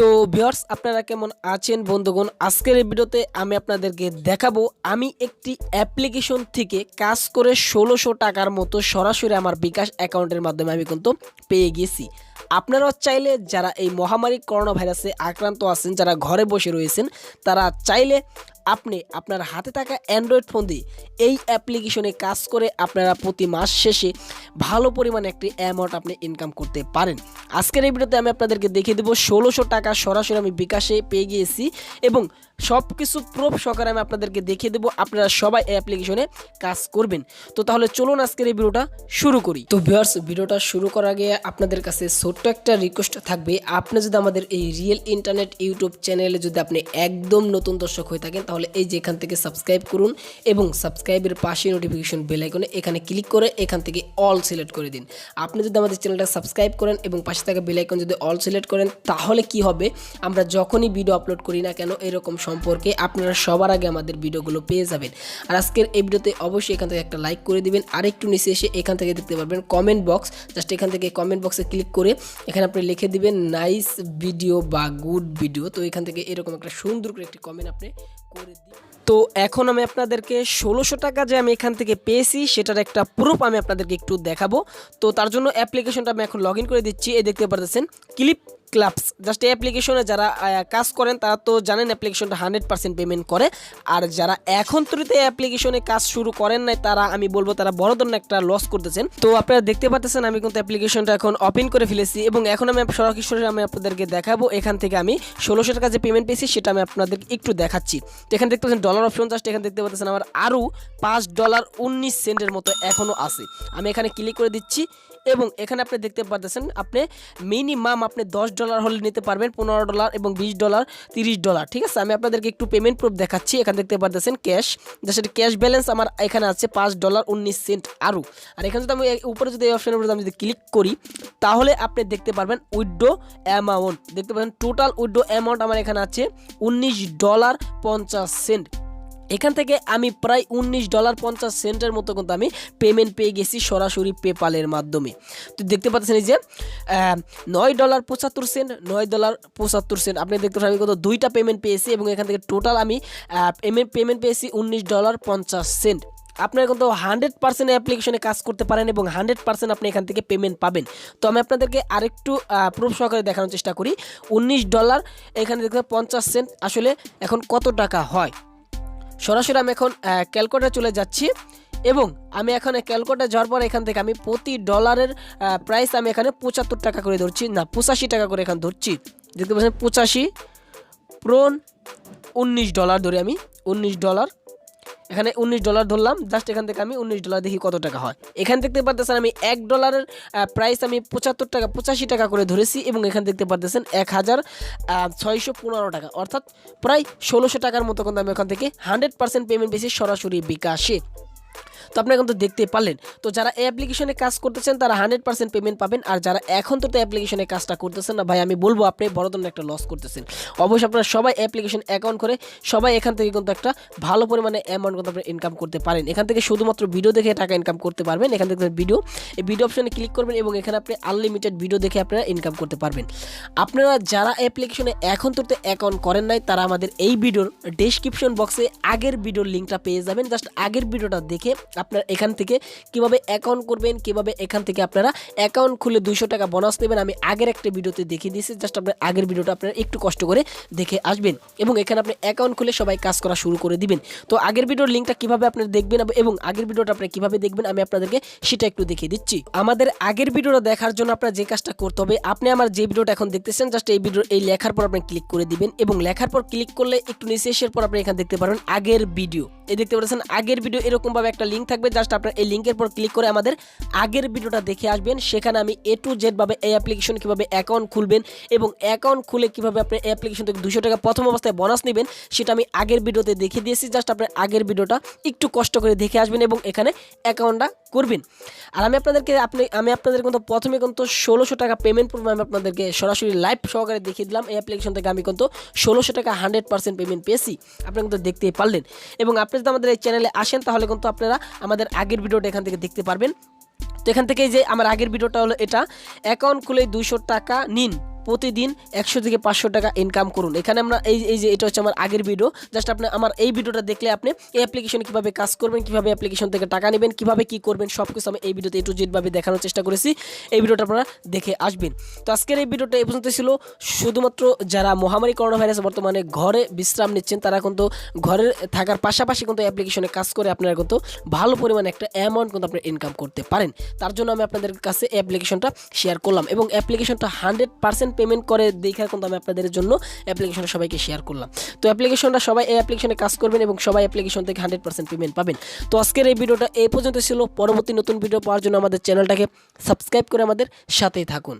তো ভিউয়ার্স, আপনারা কেমন আছেন বন্ধুগণ? আজকের এই ভিডিওতে আমি আপনাদেরকে দেখাবো, আমি একটি অ্যাপ্লিকেশন থেকে কাজ করে ষোলোশো টাকার মতো সরাসরি আমার বিকাশ অ্যাকাউন্টের মাধ্যমে আমি কিন্তু পেয়ে গেছি। আপনারাও চাইলে যারা এই মহামারী করোনা ভাইরাসে আক্রান্ত আছেন, যারা ঘরে বসে রয়েছেন, তারা চাইলে আপনি আপনার হাতে থাকা অ্যান্ড্রয়েড ফোন দিয়ে এই অ্যাপ্লিকেশনে কাজ করে আপনারা প্রতি মাস শেষে ভালো পরিমাণে একটি অ্যামাউন্ট আপনি ইনকাম করতে পারেন। আজকের এই ভিডিওতে আমি আপনাদেরকে দেখিয়ে দেবো, ষোলোশো টাকা সরাসরি আমি বিকাশে পেয়ে গিয়েছি এবং সব কিছু প্রুফ সহকারে আমি আপনাদেরকে দেখিয়ে দেবো, আপনারা সবাই এই অ্যাপ্লিকেশনে কাজ করবেন। তো তাহলে চলুন আজকের এই ভিডিওটা শুরু করি। তো ভিউয়ার্স ভিডিওটা শুরু করার আগে আপনাদের কাছে ছোট্ট একটা রিকোয়েস্ট থাকবে, আপনি যদি আমাদের এই রিয়েল ইন্টারনেট ইউটিউব চ্যানেলে যদি আপনি একদম নতুন দর্শক হয়ে থাকেন, তাহলে এই যে এখান থেকে সাবস্ক্রাইব করুন এবং সাবস্ক্রাইবের পাশে নোটিফিকেশন বেল আইকনে এখানে ক্লিক করে এখান থেকে অল সিলেক্ট করে দিন। আপনি যদি আমাদের চ্যানেলটা সাবস্ক্রাইব করেন এবং পাশে থাকা বেল আইকন যদি অল সিলেক্ট করেন, তাহলে কি হবে? আমরা যখনই ভিডিও আপলোড করি না কেন, এরকম সম্পর্কে আপনারা সবার আগে আমাদের ভিডিওগুলো পেয়ে যাবেন। আর আজকের এই ভিডিওতে অবশ্যই এখান থেকে একটা লাইক করে দিবেন। আর একটু নিচে এসে এখান থেকে দেখতে পারবেন কমেন্ট বক্স জাস্ট এখান থেকে কমেন্ট বক্সে ক্লিক করে এখানে আপনি লিখে দিবেন নাইস ভিডিও বা গুড ভিডিও তো এখান থেকে এরকম একটা সুন্দর করে একটি কমেন্ট আপনি করে দিই। তো এখন আমি আপনাদেরকে ষোলোশো টাকা যে আমি এখান থেকে পেয়েছি, সেটার একটা প্রুফ আমি আপনাদেরকে একটু দেখাবো। তো তার জন্য অ্যাপ্লিকেশনটা আমি এখন লগ করে দিচ্ছি। এই দেখতে পারতেছেন ক্লিপ ক্লাবস জাস্ট এই অ্যাপ্লিকেশনে যারা কাজ করেন, তারা তো জানেন অ্যাপ্লিকেশনটা হান্ড্রেড পার্সেন্ট পেমেন্ট করে। আর যারা এখন তরিতে অ্যাপ্লিকেশনে কাজ শুরু করেন নাই, তারা, আমি বলব তারা বড় ধরনের একটা লস করতেছেন। তো আপনারা দেখতে পাচ্ছেন আমি কিন্তু অ্যাপ্লিকেশনটা এখন ওপেন করে ফেলেছি এবং এখন আমি সরাসরি আমি আপনাদেরকে দেখাবো, এখান থেকে আমি ষোলোশো টাকা যে পেমেন্ট পেয়েছি, সেটা আমি আপনাদের একটু দেখাচ্ছি। তো এখানে দেখতে পাচ্ছেন ডলার অপশন জাস্ট এখানে দেখতে পাচ্ছেন, আমার আরও পাঁচ ডলার উনিশ সেন্টের মতো এখনও আছে। আমি এখানে ক্লিক করে দিচ্ছি এবং এখানে আপনি দেখতে পাচ্ছেন আপনি মিনিমাম আপনি দশ ডলার হলে নিতে পারবেন, পনেরো ডলার এবং বিশ ডলার তিরিশ ডলার ঠিক আছে? আমি আপনাদেরকে একটু পেমেন্ট প্রুফ দেখাচ্ছি, এখানে দেখতে পাচ্ছেন ক্যাশ জাস্ট ক্যাশ ব্যালেন্স আমার এখানে আছে পাঁচ ডলার উনিশ সেন্ট আরও। আর এখানে যদি আমি উপরে যদি এই অপশনের উপরে আমি যদি ক্লিক করি, তাহলে আপনি দেখতে পারবেন উইড্রো অ্যামাউন্ট দেখতে পাচ্ছেন টোটাল উইড্রো অ্যামাউন্ট আমার এখানে আছে উনিশ ডলার পঞ্চাশ সেন্ট এখান থেকে আমি প্রায় উনিশ ডলার পঞ্চাশ সেন্টের মতো কিন্তু আমি পেমেন্ট পেয়ে গেছি সরাসরি পেপালের মাধ্যমে। তো দেখতে পাচ্ছেন যে নয় ডলার পঁচাত্তর সেন্ট, নয় ডলার পঁচাত্তর সেন্ট। আপনি দেখতে পাচ্ছেন আমি কত দুইটা পেমেন্ট পেয়েছি এবং এখান থেকে টোটাল আমি পেমেন্ট পেমেন্ট পেয়েছি উনিশ ডলার পঞ্চাশ সেন্ট। আপনারা কিন্তু হান্ড্রেড পার্সেন্ট অ্যাপ্লিকেশনে কাজ করতে পারেন এবং হান্ড্রেড পার্সেন্ট আপনি এখান থেকে পেমেন্ট পাবেন। তো আমি আপনাদেরকে আরেকটু প্রুফ সহকারে দেখানোর চেষ্টা করি। উনিশ ডলার এখানে দেখতে পঞ্চাশ সেন্ট। আসলে এখন কত টাকা হয়? সরাসরি আমি এখন ক্যালকোটা চলে যাচ্ছি এবং আমি এখানে ক্যালকোটা যাওয়ার পর এখান থেকে আমি প্রতি ডলারের প্রাইস আমি এখানে পঁচাত্তর টাকা করে ধরছি। না, পঁচাশি টাকা করে এখানে ধরছি। দেখতে পাচ্ছেন, পঁচাশি প্রোন উনিশ ডলার ধরে আমি, উনিশ ডলার এখানে উনিশ ডলার ধরলাম জাস্ট এখান থেকে আমি উনিশ ডলার দেখি কত টাকা হয়। এখান দেখতে পারতেছেন আমি এক ডলারের প্রাইস আমি পঁচাত্তর টাকা, পঁচাশি টাকা করে ধরেছি এবং এখানে দেখতে পারতেছেন এক হাজার ছয়শো পনেরো টাকা। অর্থাৎ প্রায় ষোলোশো টাকার মতো কিন্তু আমি এখান থেকে হান্ড্রেড পার্সেন্ট পেমেন্ট পেয়েছি সরাসরি বিকাশে। তো আপনারা কিন্তু দেখতে পারলেন। তো যারা এই অ্যাপ্লিকেশনে কাজ করতেছেন, তারা হান্ড্রেড পার্সেন্ট পেমেন্ট পাবেন। আর যারা এখন তো অ্যাপ্লিকেশনে কাজটা করতেছেন না, ভাই, আমি বলব আপনি বড় ধরনের একটা লস করতেছেন। অবশ্যই আপনারা সবাই অ্যাপ্লিকেশন অ্যাকাউন্ট করে সবাই এখান থেকে কিন্তু একটা ভালো পরিমাণে অ্যামাউন্ট কিন্তু আপনি ইনকাম করতে পারেন। এখান থেকে শুধুমাত্র ভিডিও দেখে টাকা ইনকাম করতে পারবেন। এখান থেকে ভিডিও এই ভিডিও অপশনে ক্লিক করবেন এবং এখানে আপনি আনলিমিটেড ভিডিও দেখে আপনারা ইনকাম করতে পারবেন। আপনারা যারা অ্যাপ্লিকেশনে এখন তো অ্যাকাউন্ট করেন নাই, তারা আমাদের এই ভিডিওর ডেসক্রিপশন বক্সে আগের ভিডিওর লিঙ্কটা পেয়ে যাবেন। জাস্ট আগের ভিডিওটা দেখে আপনারা এখান থেকে কীভাবে অ্যাকাউন্ট করবেন, কীভাবে এখান থেকে আপনারা অ্যাকাউন্ট খুলে দুশো টাকা বোনাস নেবেন, আমি আগের একটা ভিডিওতে দেখিয়ে দিয়েছি জাস্ট আপনার আগের ভিডিওটা আপনারা একটু কষ্ট করে দেখে আসবেন এবং এখানে আপনি অ্যাকাউন্ট খুলে সবাই কাজ করা শুরু করে দিবেন। তো আগের ভিডিওর লিঙ্কটা কীভাবে আপনারা দেখবেন এবং আগের ভিডিওটা আপনি কীভাবে দেখবেন, আমি আপনাদেরকে সেটা একটু দেখিয়ে দিচ্ছি। আমাদের আগের ভিডিওটা দেখার জন্য আপনার যে কাজটা করতে হবে, আপনি আমার যে ভিডিওটা এখন দেখতেছেন জাস্ট এই ভিডিও এই লেখার পর আপনি ক্লিক করে দিবেন এবং লেখার পর ক্লিক করলে একটু নিচে এসে পর আপনি এখানে দেখতে পারবেন আগের ভিডিও। এই দেখতে পাচ্ছেন, আগের ভিডিও এরকমভাবে একটা লিঙ্ক থাকবে জাস্ট আপনার এই লিঙ্কের পর ক্লিক করে আমাদের আগের ভিডিওটা দেখে আসবেন। সেখানে আমি এ টু জেড ভাবে এই অ্যাপ্লিকেশন কীভাবে অ্যাকাউন্ট খুলবেন এবং অ্যাকাউন্ট খুলে কীভাবে আপনি এই অ্যাপ্লিকেশন থেকে দুশো টাকা প্রথম অবস্থায় বোনাস নেবেন, সেটা আমি আগের ভিডিওতে দেখিয়ে দিয়েছি। জাস্ট আপনার আগের ভিডিওটা একটু কষ্ট করে দেখে আসবেন এবং এখানে অ্যাকাউন্টটা করবেন। আর আমি আপনাদেরকে, আপনি, আমি আপনাদের কিন্তু প্রথমে কিন্তু ষোলোশো টাকা পেমেন্ট করব আমি আপনাদেরকে সরাসরি লাইভ সহকারে দেখিয়ে দিলাম। এই অ্যাপ্লিকেশন থেকে আমি কিন্তু ষোলোশো টাকা হান্ড্রেড পার্সেন্ট পেমেন্ট পেয়েছি। আপনি কিন্তু দেখতেই পারলেন। এবং আপনি যদি আমাদের এই চ্যানেলে আসেন, তাহলে কিন্তু আপনারা আমাদের আগের ভিডিওটা এখান থেকে দেখতে পারবেন। তো এখান থেকে যে আমার আগের ভিডিওটা হলো এটা। অ্যাকাউন্ট খুলে দুশো টাকা নিন। প্রতিদিন একশো থেকে পাঁচশো টাকা ইনকাম করুন। এখানে আমরা এই এই যে এটা হচ্ছে আমার আগের ভিডিও জাস্ট আপনি আমার এই ভিডিওটা দেখলে আপনি এই অ্যাপ্লিকেশনে কীভাবে কাজ করবেন, কীভাবে অ্যাপ্লিকেশন থেকে টাকা নেবেন, কীভাবে কী করবেন সব কিছু আমি এই ভিডিওতে একটু জেটভাবে দেখানোর চেষ্টা করেছি। এই ভিডিওটা আপনারা দেখে আসবেন। তো আজকের এই ভিডিওটা এই পর্যন্ত ছিল। শুধুমাত্র যারা মহামারী করোনা ভাইরাস বর্তমানে ঘরে বিশ্রাম নিচ্ছেন, তারা কিন্তু ঘরে থাকার পাশাপাশি কিন্তু অ্যাপ্লিকেশনে কাজ করে আপনারা কিন্তু ভালো পরিমাণে একটা অ্যামাউন্ট কিন্তু আপনারা ইনকাম করতে পারেন। তার জন্য আমি আপনাদের কাছে অ্যাপ্লিকেশনটা শেয়ার করলাম এবং অ্যাপ্লিকেশনটা হান্ড্রেড পার্সেন্ট পেমেন্ট করে দেখা কিন্তু আমি আপনাদের জন্য অ্যাপ্লিকেশনটা সবাইকে শেয়ার করলাম। তো অ্যাপ্লিকেশনটা সবাই এই অ্যাপ্লিকেশনে কাজ করবেন এবং সবাই অ্যাপ্লিকেশন থেকে হান্ড্রেড পার্সেন্ট পেমেন্ট পাবেন। তো আজকের এই ভিডিওটা এই পর্যন্ত ছিল। পরবর্তী নতুন ভিডিও পাওয়ার জন্য আমাদের চ্যানেলটাকে সাবস্ক্রাইব করে আমাদের সাথেই থাকুন।